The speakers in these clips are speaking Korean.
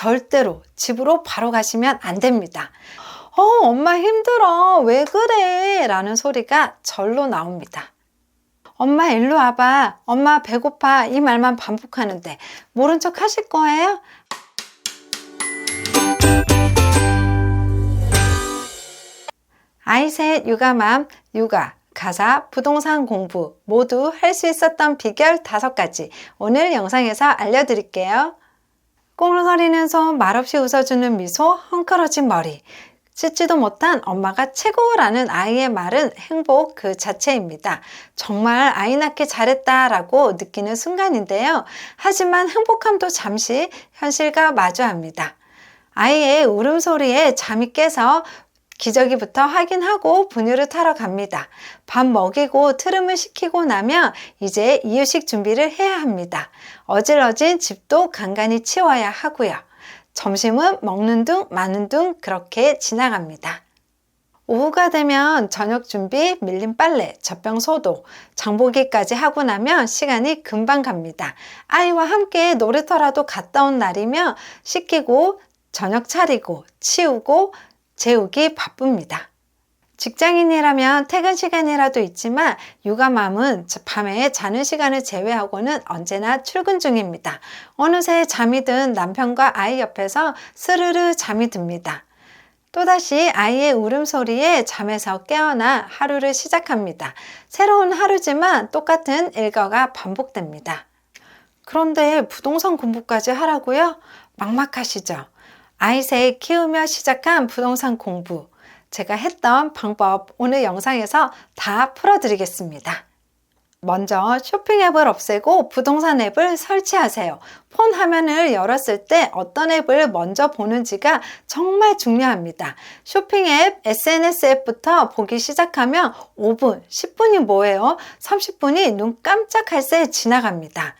절대로 집으로 바로 가시면 안 됩니다. 어, 엄마 힘들어. 왜 그래? 라는 소리가 절로 나옵니다. 엄마 일로 와봐. 엄마 배고파. 이 말만 반복하는데 모른 척 하실 거예요? 아이셋 육아맘, 육아, 가사, 부동산 공부 모두 할 수 있었던 비결 다섯 가지 오늘 영상에서 알려드릴게요. 꼬물거리는 손, 말없이 웃어주는 미소, 헝클어진 머리. 씻지도 못한 엄마가 최고라는 아이의 말은 행복 그 자체입니다. 정말 아이 낳기 잘했다라고 느끼는 순간인데요. 하지만 행복함도 잠시 현실과 마주합니다. 아이의 울음소리에 잠이 깨서 기저귀부터 확인하고 분유를 타러 갑니다. 밥 먹이고 트름을 시키고 나면 이제 이유식 준비를 해야 합니다. 어질어진 집도 간간히 치워야 하고요. 점심은 먹는 둥 마는 둥 그렇게 지나갑니다. 오후가 되면 저녁 준비, 밀린 빨래, 젖병 소독, 장보기까지 하고 나면 시간이 금방 갑니다. 아이와 함께 놀이터라도 갔다 온 날이면 씻기고 저녁 차리고 치우고 재우기 바쁩니다. 직장인이라면 퇴근 시간이라도 있지만 육아맘은 밤에 자는 시간을 제외하고는 언제나 출근 중입니다. 어느새 잠이 든 남편과 아이 옆에서 스르르 잠이 듭니다. 또다시 아이의 울음소리에 잠에서 깨어나 하루를 시작합니다. 새로운 하루지만 똑같은 일과가 반복됩니다. 그런데 부동산 공부까지 하라고요? 막막하시죠? 아이 셋 키우며 시작한 부동산 공부. 제가 했던 방법 오늘 영상에서 다 풀어드리겠습니다. 먼저 쇼핑 앱을 없애고 부동산 앱을 설치하세요. 폰 화면을 열었을 때 어떤 앱을 먼저 보는지가 정말 중요합니다. 쇼핑 앱, SNS 앱부터 보기 시작하면 5분, 10분이 뭐예요? 30분이 눈 깜짝할 새 지나갑니다.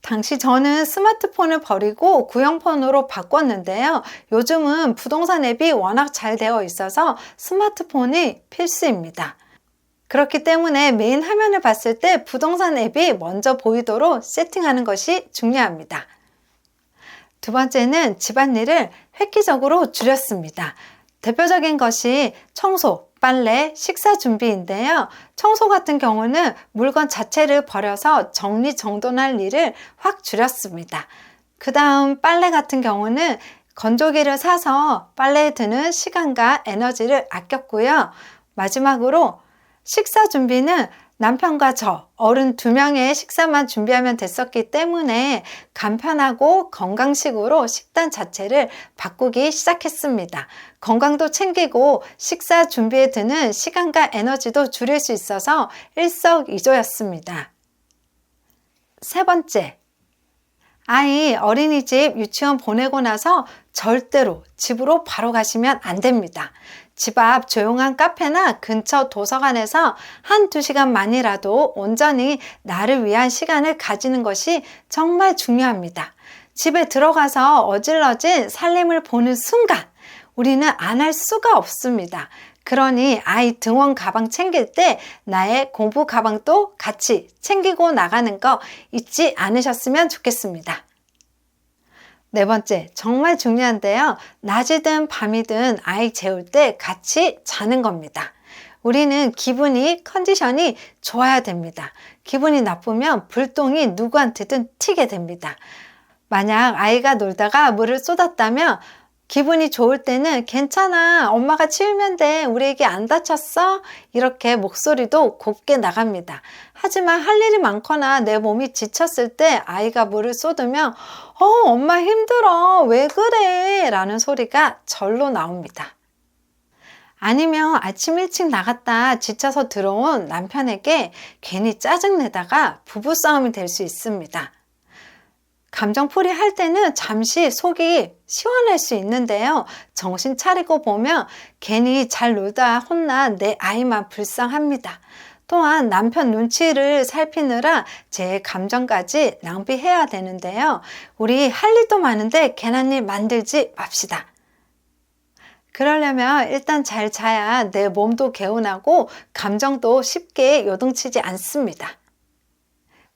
당시 저는 스마트폰을 버리고 구형폰으로 바꿨는데요. 요즘은 부동산 앱이 워낙 잘 되어 있어서 스마트폰이 필수입니다. 그렇기 때문에 메인 화면을 봤을 때 부동산 앱이 먼저 보이도록 세팅하는 것이 중요합니다. 두 번째는 집안일을 획기적으로 줄였습니다. 대표적인 것이 청소, 빨래, 식사 준비인데요. 청소 같은 경우는 물건 자체를 버려서 정리정돈할 일을 확 줄였습니다. 그 다음 빨래 같은 경우는 건조기를 사서 빨래에 드는 시간과 에너지를 아꼈고요. 마지막으로 식사 준비는 남편과 저 어른 두 명의 식사만 준비하면 됐었기 때문에 간편하고 건강식으로 식단 자체를 바꾸기 시작했습니다. 건강도 챙기고 식사 준비에 드는 시간과 에너지도 줄일 수 있어서 일석이조였습니다. 세 번째, 아이 어린이집 유치원 보내고 나서 절대로 집으로 바로 가시면 안 됩니다. 집 앞 조용한 카페나 근처 도서관에서 한 두 시간만이라도 온전히 나를 위한 시간을 가지는 것이 정말 중요합니다. 집에 들어가서 어질러진 살림을 보는 순간 우리는 안 할 수가 없습니다. 그러니 아이 등원 가방 챙길 때 나의 공부 가방도 같이 챙기고 나가는 거 잊지 않으셨으면 좋겠습니다. 네 번째, 정말 중요한데요. 낮이든 밤이든 아이 재울 때 같이 자는 겁니다. 우리는 기분이, 컨디션이 좋아야 됩니다. 기분이 나쁘면 불똥이 누구한테든 튀게 됩니다. 만약 아이가 놀다가 물을 쏟았다면 기분이 좋을 때는 괜찮아. 엄마가 치우면 돼. 우리 에게 안 다쳤어? 이렇게 목소리도 곱게 나갑니다. 하지만 할 일이 많거나 내 몸이 지쳤을 때 아이가 물을 쏟으면 어, 엄마 힘들어. 왜 그래? 라는 소리가 절로 나옵니다. 아니면 아침 일찍 나갔다 지쳐서 들어온 남편에게 괜히 짜증내다가 부부싸움이 될 수 있습니다. 감정풀이 할 때는 잠시 속이 시원할 수 있는데요. 정신 차리고 보면 괜히 잘 놀다 혼난 내 아이만 불쌍합니다. 또한 남편 눈치를 살피느라 제 감정까지 낭비해야 되는데요. 우리 할 일도 많은데 괜한 일 만들지 맙시다. 그러려면 일단 잘 자야 내 몸도 개운하고 감정도 쉽게 요동치지 않습니다.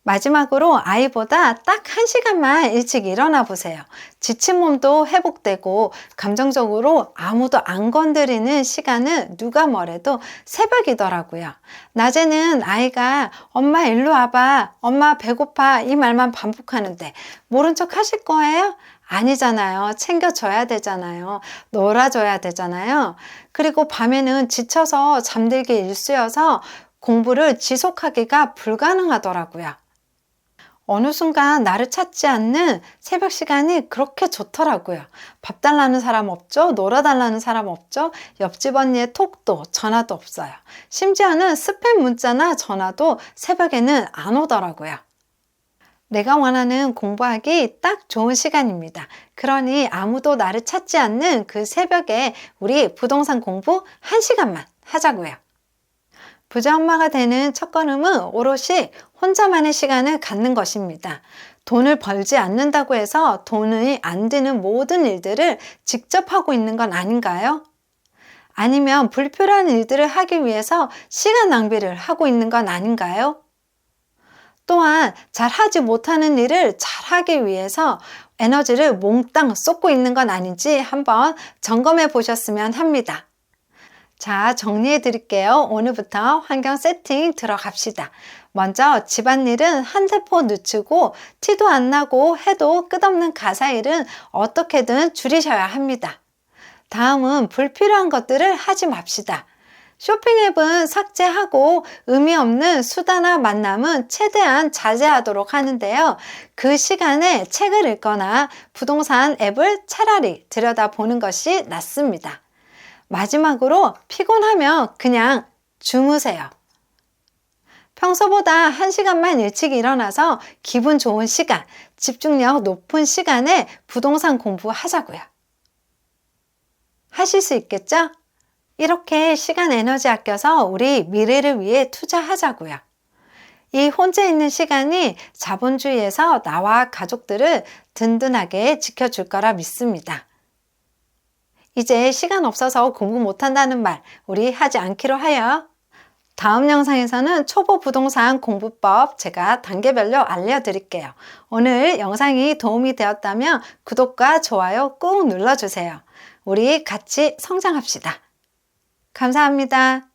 마지막으로 아이보다 딱 한시간만 일찍 일어나 보세요. 지친 몸도 회복되고 감정적으로 아무도 안 건드리는 시간은 누가 뭐래도 새벽이더라고요. 낮에는 아이가 엄마 일로 와봐, 엄마 배고파 이 말만 반복하는데 모른 척 하실 거예요? 아니잖아요. 챙겨줘야 되잖아요. 놀아줘야 되잖아요. 그리고 밤에는 지쳐서 잠들기 일쑤여서 공부를 지속하기가 불가능하더라고요. 어느 순간 나를 찾지 않는 새벽 시간이 그렇게 좋더라고요. 밥 달라는 사람 없죠? 놀아달라는 사람 없죠? 옆집 언니의 톡도 전화도 없어요. 심지어는 스팸 문자나 전화도 새벽에는 안 오더라고요. 내가 원하는 공부하기 딱 좋은 시간입니다. 그러니 아무도 나를 찾지 않는 그 새벽에 우리 부동산 공부 한시간만 하자고요. 부자 엄마가 되는 첫 걸음은 오롯이 혼자만의 시간을 갖는 것입니다. 돈을 벌지 않는다고 해서 돈이 안 드는 모든 일들을 직접 하고 있는 건 아닌가요? 아니면 불필요한 일들을 하기 위해서 시간 낭비를 하고 있는 건 아닌가요? 또한 잘 하지 못하는 일을 잘 하기 위해서 에너지를 몽땅 쏟고 있는 건 아닌지 한번 점검해 보셨으면 합니다. 자, 정리해 드릴게요. 오늘부터 환경 세팅 들어갑시다. 먼저 집안일은 한 세포 늦추고 티도 안 나고 해도 끝없는 가사일은 어떻게든 줄이셔야 합니다. 다음은 불필요한 것들을 하지 맙시다. 쇼핑 앱은 삭제하고 의미 없는 수다나 만남은 최대한 자제하도록 하는데요. 그 시간에 책을 읽거나 부동산 앱을 차라리 들여다보는 것이 낫습니다. 마지막으로 피곤하면 그냥 주무세요. 평소보다 한시간만 일찍 일어나서 기분 좋은 시간, 집중력 높은 시간에 부동산 공부하자고요. 하실 수 있겠죠? 이렇게 시간 에너지 아껴서 우리 미래를 위해 투자하자고요. 이 혼자 있는 시간이 자본주의에서 나와 가족들을 든든하게 지켜줄 거라 믿습니다. 이제 시간 없어서 공부 못한다는 말 우리 하지 않기로 하여 다음 영상에서는 초보 부동산 공부법 제가 단계별로 알려드릴게요. 오늘 영상이 도움이 되었다면 구독과 좋아요 꾹 눌러주세요. 우리 같이 성장합시다. 감사합니다.